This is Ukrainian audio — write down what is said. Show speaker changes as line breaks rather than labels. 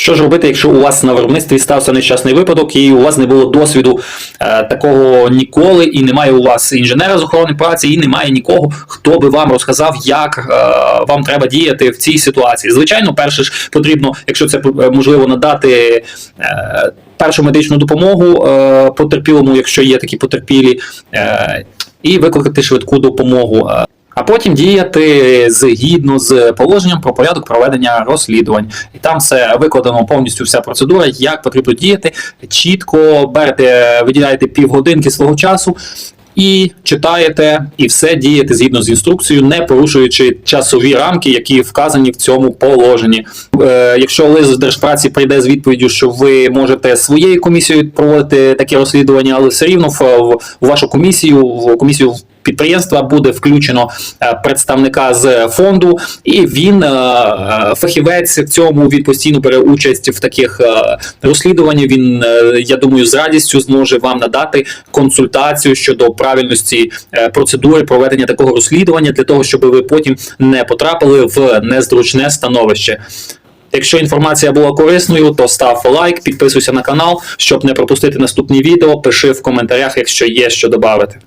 Що ж робити, якщо у вас на виробництві стався нещасний випадок, і у вас не було досвіду е, такого ніколи, і немає у вас інженера з охорони праці, і немає нікого, хто би вам розказав, як е, вам треба діяти в цій ситуації. Звичайно, перше ж потрібно, якщо це е, можливо, надати. Е, Першу медичну допомогу е, потерпілому, якщо є такі потерпілі, е, і викликати швидку допомогу. А потім діяти згідно з положенням про порядок проведення розслідувань. І там все викладено повністю вся процедура, як потрібно діяти. Чітко берете, виділяєте півгодинки свого часу. І читаєте, і все дієте згідно з інструкцією, не порушуючи часові рамки, які вказані в цьому положенні. Е, якщо лист держпраці прийде з відповіддю, що ви можете своєю комісією проводити таке розслідування, але все рівно в, в вашу комісію, в комісію підприємства буде включено е, представника з фонду, і він, е, е, фахівець в цьому, він постійно бере участь в таких розслідуваннях. Він, я думаю, з радістю зможе вам надати консультацію щодо правильності процедури проведення такого розслідування для того, щоб ви потім не потрапили в незручне становище. Якщо інформація була корисною, то став лайк, підписуйся на канал, щоб не пропустити наступні відео. Пиши в коментарях, якщо є що додати.